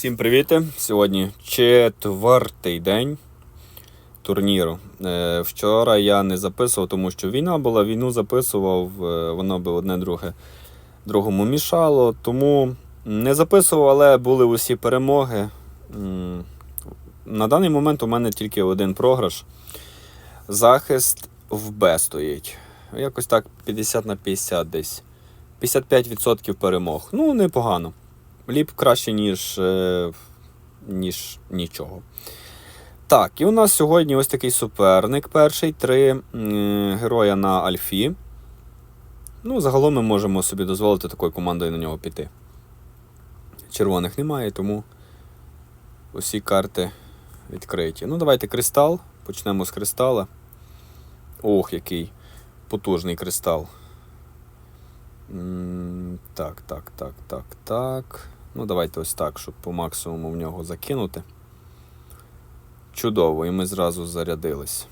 Всім привіт! Сьогодні четвертий день турніру. Е, Вчора я не записував, тому що війна була, війну записував, е, воно би одне друге другому мішало. Тому не записував, але були усі перемоги. На даний момент у мене тільки один програш. Захист в Б стоїть. Якось так 50 на 50 десь. 55% перемог. Ну, непогано. Ліп краще, ніж, е, ніж нічого. Так, і у нас сьогодні ось такий суперник перший, три героя на Альфі. Ну, загалом ми можемо собі дозволити такою командою на нього піти. Червоних немає, тому усі карти відкриті. Ну, давайте кристал. Почнемо з кристала. Ох, який потужний кристал. Так, так, так, так, так. Ну, давайте ось так, щоб по максимуму в нього закинути. Чудово, і ми зразу зарядились.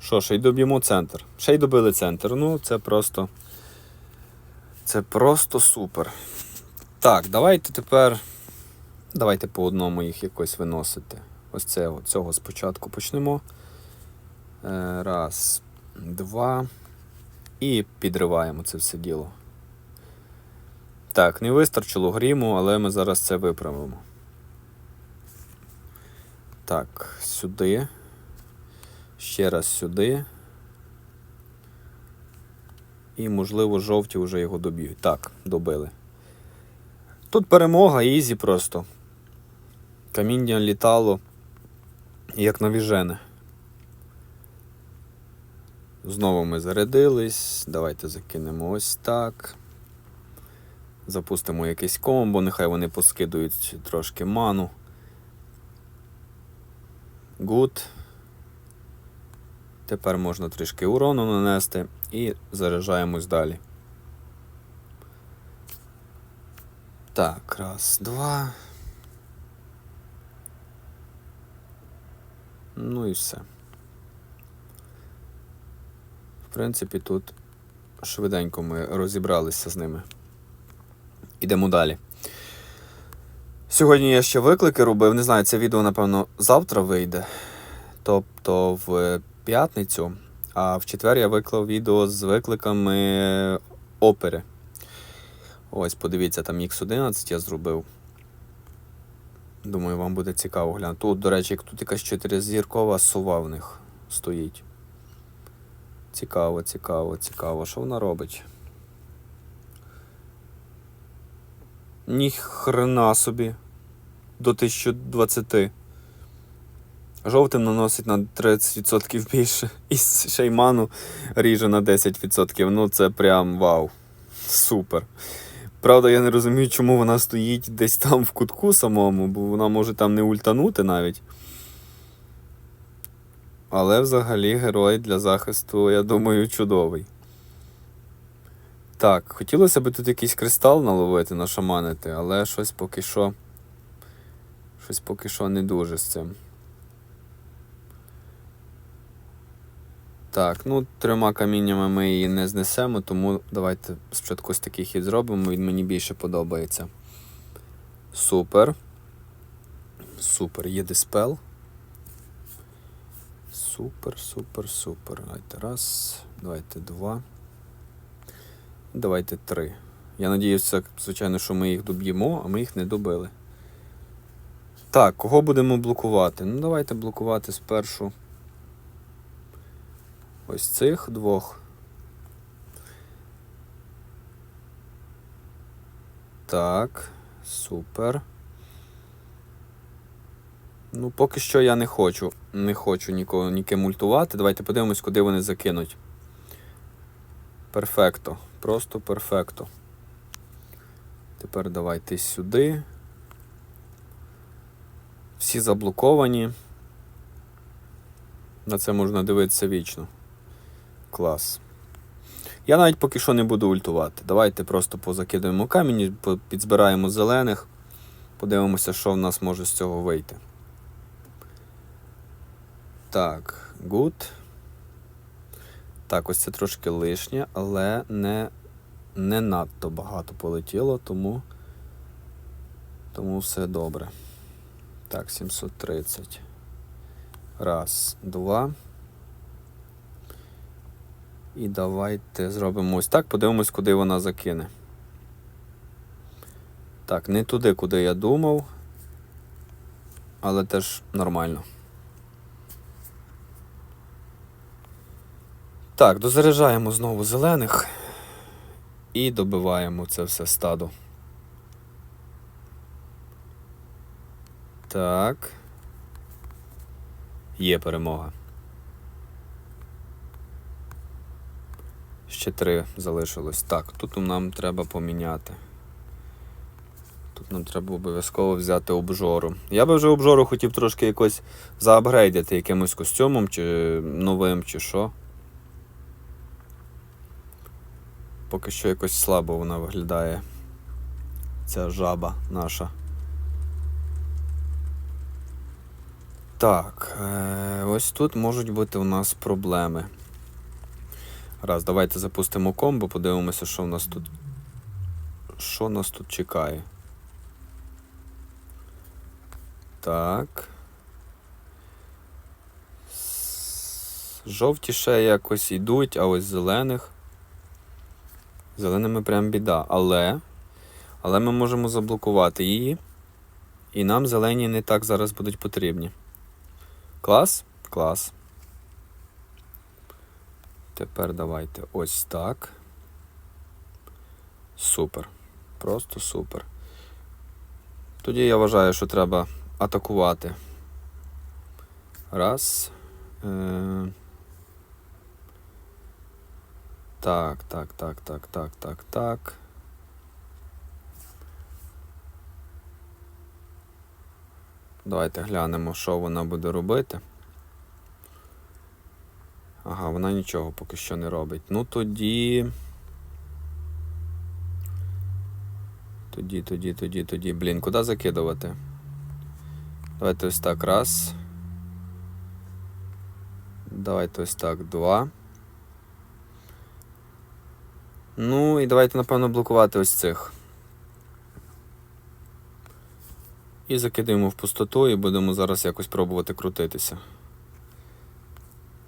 Що, ще й доб'ємо центр. Ще й добили центр. Ну, це просто. Це просто супер. Так, давайте тепер. Давайте по одному їх якось виносити. Ось це, цього спочатку почнемо. Е, Раз, два. І підриваємо це все діло. Так, не вистачило гріму, але ми зараз це виправимо. Так, сюди. Ще раз сюди. І, можливо, жовті вже його доб'ють. Так, добили. Тут перемога, ізі просто. Каміння літало, як навіжене. Знову ми зарядились. Давайте закинемо ось так. Запустимо якесь комбо, нехай вони поскидують трошки ману. Гуд. Тепер можна трішки урону нанести і заряджаємось далі. Так, раз, два. Ну і все. В принципі, тут швиденько ми розібралися з ними. Ідемо далі. Сьогодні я ще виклики робив. Не знаю, це відео, напевно, завтра вийде. Тобто в п'ятницю. А в четвер я виклав відео з викликами опери. Ось, подивіться, там X11 я зробив. Думаю, вам буде цікаво глянути. Тут, до речі, тут якась чотиризіркова сова в них стоїть. Цікаво, цікаво, цікаво. Що вона робить? Ніхрена собі. До 1020. Жовтим наносить на 30% більше. І шейману ріже на 10%. Ну це прям вау. Супер. Правда, я не розумію, чому вона стоїть десь там в кутку самому, бо вона може там не ультанути навіть. Але взагалі герой для захисту, я думаю, чудовий. Так, хотілося б тут якийсь кристал наловити, нашаманити, але щось поки що. Щось поки що не дуже з цим. Так, ну трьома каміннями ми її не знесемо, тому давайте спочатку ось такий хід зробимо, він мені більше подобається. Супер. Супер, є диспел. Супер, супер, супер. Давайте раз, давайте два. Давайте три. Я надіюся, звичайно, що ми їх доб'ємо, а ми їх не добили. Так, кого будемо блокувати? Ну, давайте блокувати спершу ось цих двох. Так, супер. Ну, поки що я не хочу. Не хочу нікого ніким мультувати. Давайте подивимось, куди вони закинуть. Перфекто. Просто перфекто. Тепер давайте сюди. Всі заблоковані. На це можна дивитися вічно. Клас. Я навіть поки що не буду ультувати. Давайте просто позакидуємо камінь, підзбираємо зелених, подивимося, що в нас може з цього вийти. Так, good. Так, ось це трошки лишнє, але не не надто багато полетіло, тому Тому все добре. Так, 730. Раз, два. І давайте зробимо ось так, подивимось, куди вона закине. Так, не туди, куди я думав, але теж нормально. Так, дозаряджаємо знову зелених і добиваємо це все стадо. Так. Є перемога. Ще три залишилось. Так, тут нам треба поміняти. Тут нам треба обов'язково взяти обжору. Я би вже обжору хотів трошки якось заапгрейдити якимось костюмом чи новим, чи що. Поки що якось слабо вона виглядає. Ця жаба наша. Так, е, ось тут можуть бути у нас проблеми. Раз, давайте запустимо комбо, подивимося, що в нас тут. Що нас тут чекає. Так. Жовті ще якось йдуть, а ось зелених. Зеленими прям біда. Але. Але ми можемо заблокувати її. І нам зелені не так зараз будуть потрібні. Клас? Клас. Тепер давайте ось так. Супер. Просто супер. Тоді я вважаю, що треба атакувати. Раз. Е... Так, так, так, так, так, так, так. Давайте глянемо, що вона буде робити. Ага, вона нічого поки що не робить. Ну тоді. Тоді, тоді, тоді, тоді. Блін, куди закидувати? Давайте ось так. Раз. Давайте ось так. Два. Ну і давайте, напевно, блокувати ось цих. І закидаємо в пустоту і будемо зараз якось пробувати крутитися.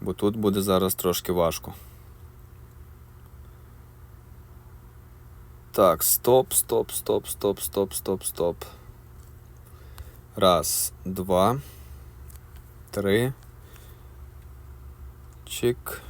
Бо тут буде зараз трошки важко. Так, стоп, стоп, стоп, стоп, стоп, стоп, стоп. Раз, два, три. Чик.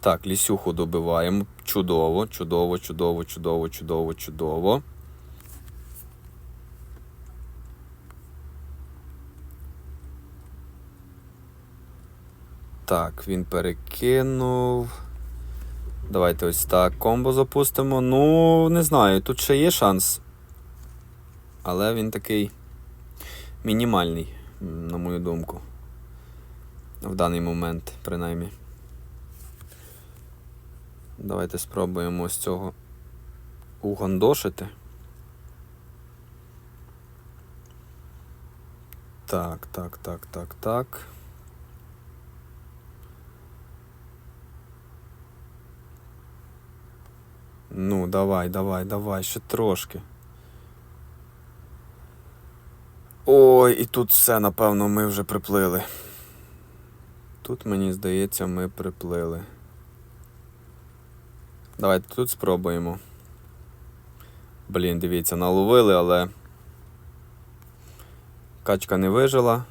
Так, лісюху добиваємо. Чудово, чудово, чудово, чудово, чудово, чудово. Так, він перекинув. Давайте ось так комбо запустимо. Ну, не знаю, тут ще є шанс. Але він такий мінімальний, на мою думку. В даний момент, принаймні. Давайте спробуємо з цього угандошити. Так, так, так, так, так. Ну, давай, давай, давай, ще трошки. Ой, і тут все, напевно, ми вже приплили. Тут, мені здається, ми приплили. Давайте тут спробуємо. Блін, дивіться, наловили, але качка не вижила.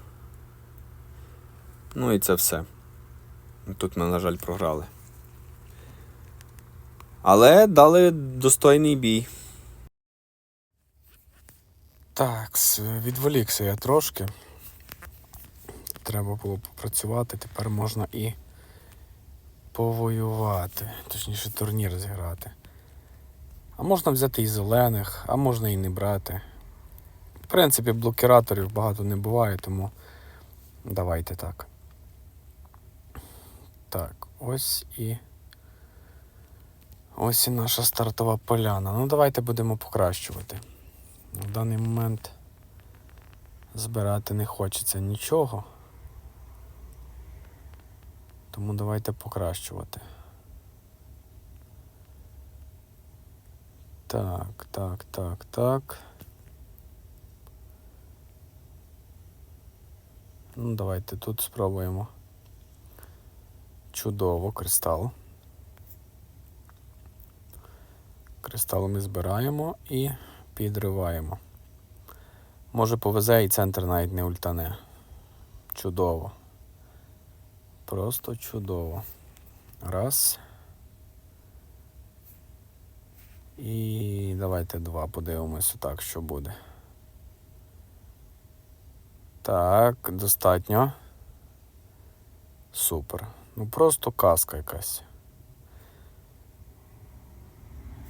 Ну і це все. Тут ми, на жаль, програли. Але дали достойний бій. Так, відволікся я трошки. Треба було попрацювати, тепер можна і повоювати, точніше турнір зіграти. А можна взяти і зелених, а можна і не брати. В принципі, блокіраторів багато не буває, тому давайте так. Так, ось і. Ось і наша стартова поляна. Ну, давайте будемо покращувати. В даний момент збирати не хочеться нічого. Тому давайте покращувати. Так, так, так, так. Ну, давайте тут спробуємо. Чудово, кристал. Кристал ми збираємо і підриваємо. Може повезе і центр навіть не ультане. Чудово. Просто чудово. Раз. І давайте два подивимося так, що буде. Так, достатньо. Супер. Ну просто казка якась.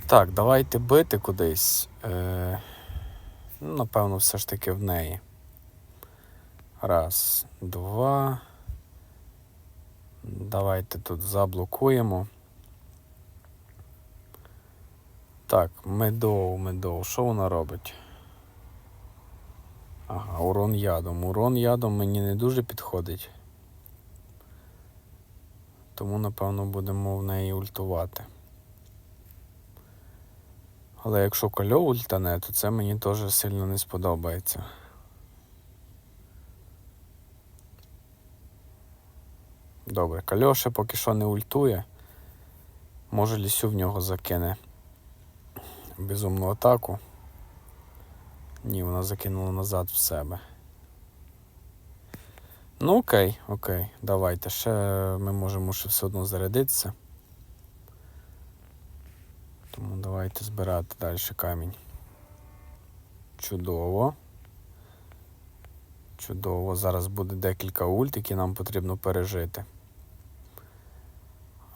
Так, давайте бити кудись. Е, ну, напевно, все ж таки в неї. Раз, два. Давайте тут заблокуємо. Так, медоу, медоу. Що вона робить? Ага, урон ядом. Урон ядом мені не дуже підходить. Тому, напевно, будемо в неї ультувати. Але якщо кольо ультане, то це мені теж сильно не сподобається. Добре, кольо ще поки що не ультує. Може лісю в нього закине безумну атаку. Ні, вона закинула назад в себе. Ну окей, окей, давайте. Ще ми можемо ще все одно зарядитися. Тому давайте збирати далі камінь. Чудово. Чудово. Зараз буде декілька ульт, які нам потрібно пережити.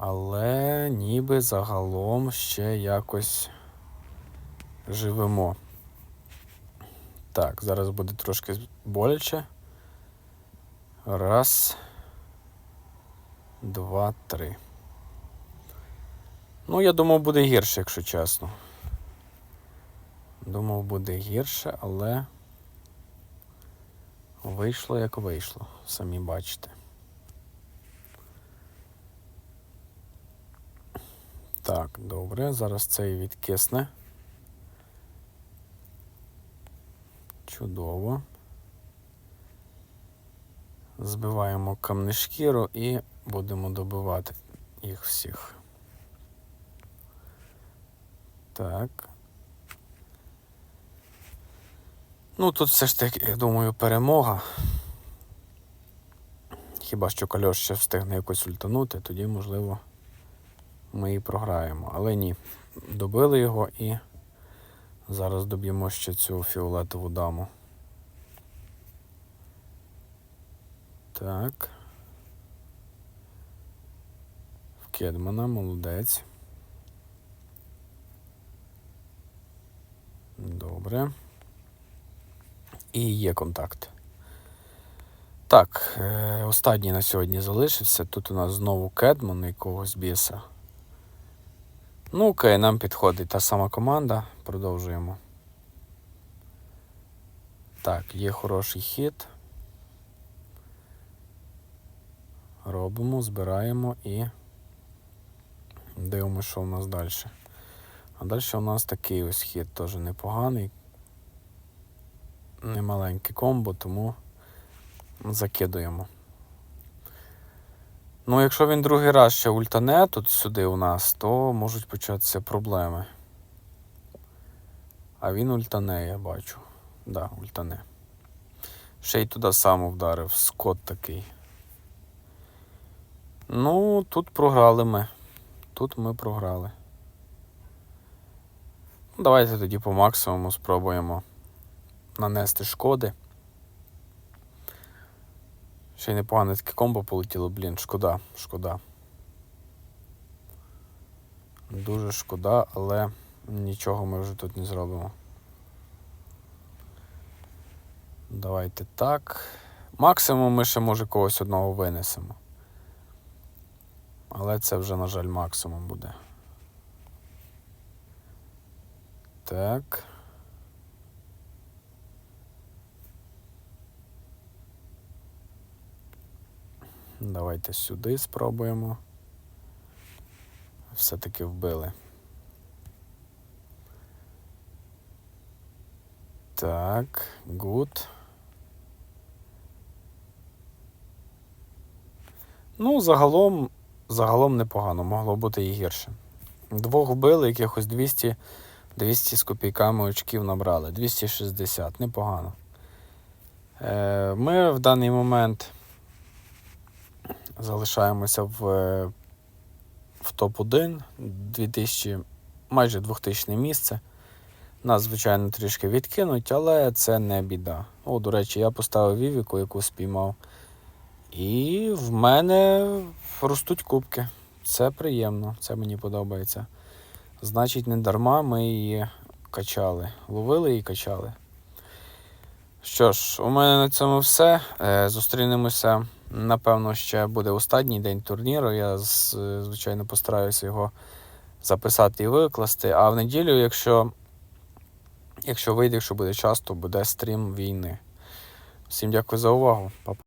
Але ніби загалом ще якось живемо. Так, зараз буде трошки боляче. Раз. Два, три. Ну, я думав, буде гірше, якщо чесно. Думав, буде гірше, але вийшло як вийшло, самі бачите. Так, добре, зараз цей відкисне. Чудово. Збиваємо камнешкіру і будемо добивати їх всіх. Так. Ну, тут все ж таки, я думаю, перемога. Хіба що кольор ще встигне якось ультанути, тоді, можливо, ми і програємо. Але ні, добили його і зараз доб'ємо ще цю фіолетову даму. Так. В Кедмана, молодець. Добре. І є контакт. Так, е, останній на сьогодні залишився. Тут у нас знову Кедман якогось біса. Ну, окей, нам підходить та сама команда. Продовжуємо. Так, є хороший хід. Робимо, збираємо і дивимося, що у нас далі. А далі у нас такий ось хід теж непоганий. Немаленьке комбо, тому закидуємо. Ну, якщо він другий раз ще ультане тут сюди у нас, то можуть початися проблеми. А він ультане, я бачу. Да, ультане. Ще й туди сам вдарив, скот такий. Ну, тут програли ми. Тут ми програли. Ну, Давайте тоді по максимуму спробуємо нанести шкоди. Ще й непогане таке комбо полетіло, блін, шкода, шкода. Дуже шкода, але нічого ми вже тут не зробимо. Давайте так. Максимум ми ще може когось одного винесемо. Але це вже, на жаль, максимум буде. Так. Давайте сюди спробуємо. Все-таки вбили. Так, гуд. Ну, загалом, загалом непогано, могло бути і гірше. Двох вбили, якихось 200, 200 з копійками очків набрали. 260, непогано. Е, ми в даний момент залишаємося в, е, в топ-1, 2000, майже 2000 місце. Нас, звичайно, трішки відкинуть, але це не біда. О, до речі, я поставив Вівіку, яку спіймав. І в мене ростуть кубки. Це приємно, це мені подобається. Значить, не дарма ми її качали. Ловили і качали. Що ж, у мене на цьому все. Е, Зустрінемося. Напевно, ще буде останній день турніру. Я, звичайно, постараюся його записати і викласти. А в неділю, якщо, якщо вийде, якщо буде час, то буде стрім війни. Всім дякую за увагу. Па-па.